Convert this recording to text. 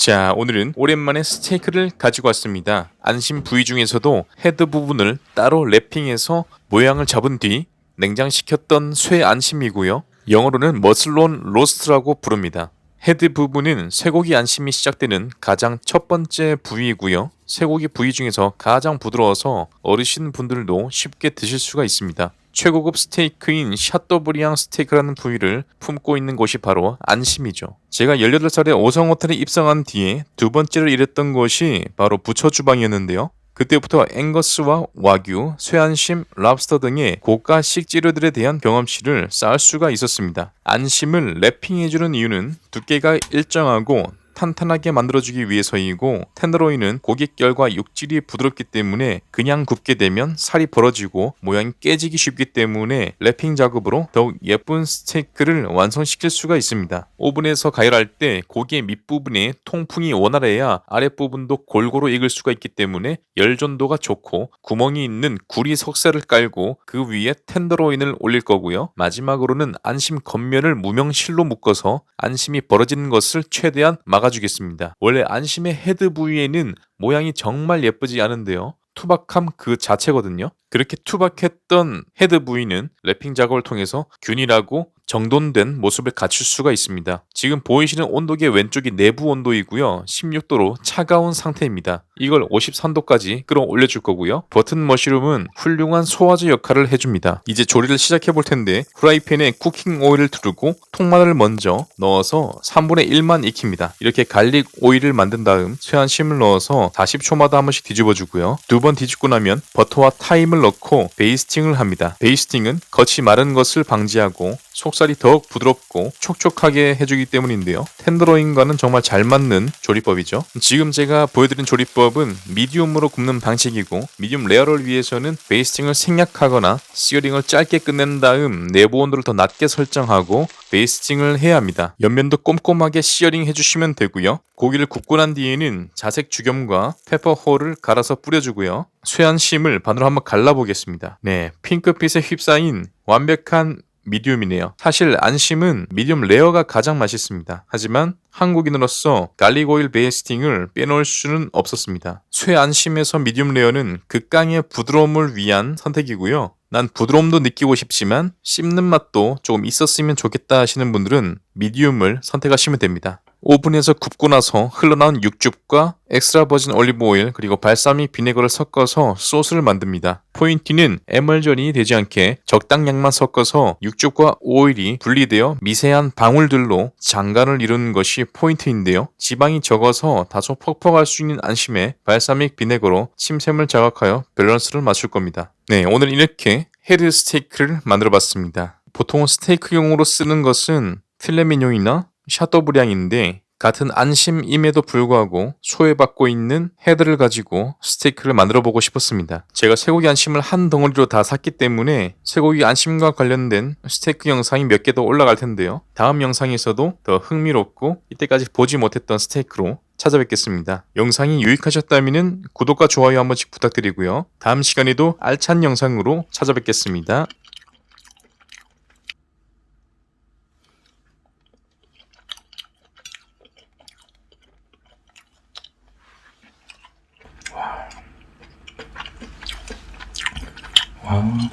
자, 오늘은 오랜만에 스테이크를 가지고 왔습니다. 안심 부위 중에서도 헤드 부분을 따로 랩핑해서 모양을 잡은 뒤 냉장시켰던 쇠 안심이고요. 영어로는 머슬론 로스트라고 부릅니다. 헤드 부분은 쇠고기 안심이 시작되는 가장 첫 번째 부위이고요. 쇠고기 부위 중에서 가장 부드러워서 어르신 분들도 쉽게 드실 수가 있습니다. 최고급 스테이크인 샤또브리앙 스테이크라는 부위를 품고 있는 곳이 바로 안심이죠. 제가 18살에 오성호텔에 입성한 뒤에 두 번째로 일했던 곳이 바로 부처 주방이었는데요. 그때부터 앵거스와 와규, 쇠안심, 랍스터 등의 고가 식재료들에 대한 경험치를 쌓을 수가 있었습니다. 안심을 랩핑해주는 이유는 두께가 일정하고 탄탄하게 만들어주기 위해서이고 텐더로인은 고깃결과 육질이 부드럽기 때문에 그냥 굽게 되면 살이 벌어지고 모양이 깨지기 쉽기 때문에 랩핑 작업으로 더욱 예쁜 스테이크를 완성시킬 수가 있습니다. 오븐에서 가열할 때 고기의 밑부분에 통풍이 원활해야 아랫부분도 골고루 익을 수가 있기 때문에 열전도가 좋고 구멍이 있는 구리 석쇠를 깔고 그 위에 텐더로인을 올릴 거고요. 마지막으로는 안심 겉면을 무명실로 묶어서 안심이 벌어지는 것을 최대한 막아 주겠습니다. 원래 안심의 헤드 부위에는 모양이 정말 예쁘지 않은데요. 투박함 그 자체거든요. 그렇게 투박했던 헤드 부위는 랩핑 작업을 통해서 균일하고 정돈된 모습을 갖출 수가 있습니다. 지금 보이시는 온도계 왼쪽이 내부 온도이고요. 16도로 차가운 상태입니다. 이걸 53도까지 끌어올려 줄 거고요. 버튼 머시룸은 훌륭한 소화제 역할을 해줍니다. 이제 조리를 시작해 볼 텐데 프라이팬에 쿠킹 오일을 두르고 통마늘을 먼저 넣어서 3분의 1만 익힙니다. 이렇게 갈릭 오일을 만든 다음 쇠한심을 넣어서 40초마다 한 번씩 뒤집어 주고요. 두 번 뒤집고 나면 버터와 타임을 넣고 베이스팅을 합니다. 베이스팅은 겉이 마른 것을 방지하고 속 살이 더욱 부드럽고 촉촉하게 해주기 때문인데요. 텐더로인과는 정말 잘 맞는 조리법이죠. 지금 제가 보여드린 조리법은 미디움으로 굽는 방식이고 미디움 레어를 위해서는 베이스팅을 생략하거나 시어링을 짧게 끝낸 다음 내부 온도를 더 낮게 설정하고 베이스팅을 해야 합니다. 옆면도 꼼꼼하게 시어링 해주시면 되고요. 고기를 굽고 난 뒤에는 자색 죽염과 페퍼홀을 갈아서 뿌려주고요. 쇠한 심을 반으로 한번 갈라보겠습니다. 네, 핑크빛에 휩싸인 완벽한 미디움이네요. 사실 안심은 미디움 레어가 가장 맛있습니다. 하지만 한국인으로서 갈릭 오일 베이스팅을 빼놓을 수는 없었습니다. 쇠 안심에서 미디움 레어는 극강의 부드러움을 위한 선택이고요. 난 부드러움도 느끼고 싶지만 씹는 맛도 조금 있었으면 좋겠다 하시는 분들은 미디움을 선택하시면 됩니다. 오븐에서 굽고 나서 흘러나온 육즙과 엑스트라 버진 올리브 오일 그리고 발사믹 비네거를 섞어서 소스를 만듭니다. 포인트는 에멀전이 되지 않게 적당량만 섞어서 육즙과 오일이 분리되어 미세한 방울들로 장간을 이루는 것이 포인트인데요. 지방이 적어서 다소 퍽퍽할 수 있는 안심에 발사믹 비네거로 침샘을 자극하여 밸런스를 맞출 겁니다. 네, 오늘 이렇게 헤드 스테이크를 만들어 봤습니다. 보통 스테이크용으로 쓰는 것은 필레미뇽이나 샤또브리앙인데 같은 안심임에도 불구하고 소외받고 있는 헤드를 가지고 스테이크를 만들어 보고 싶었습니다. 제가 쇠고기 안심을 한 덩어리로 다 샀기 때문에 쇠고기 안심과 관련된 스테이크 영상이 몇 개 더 올라갈 텐데요. 다음 영상에서도 더 흥미롭고 이때까지 보지 못했던 스테이크로 찾아뵙겠습니다. 영상이 유익하셨다면 구독과 좋아요 한 번씩 부탁드리고요. 다음 시간에도 알찬 영상으로 찾아뵙겠습니다. Wow.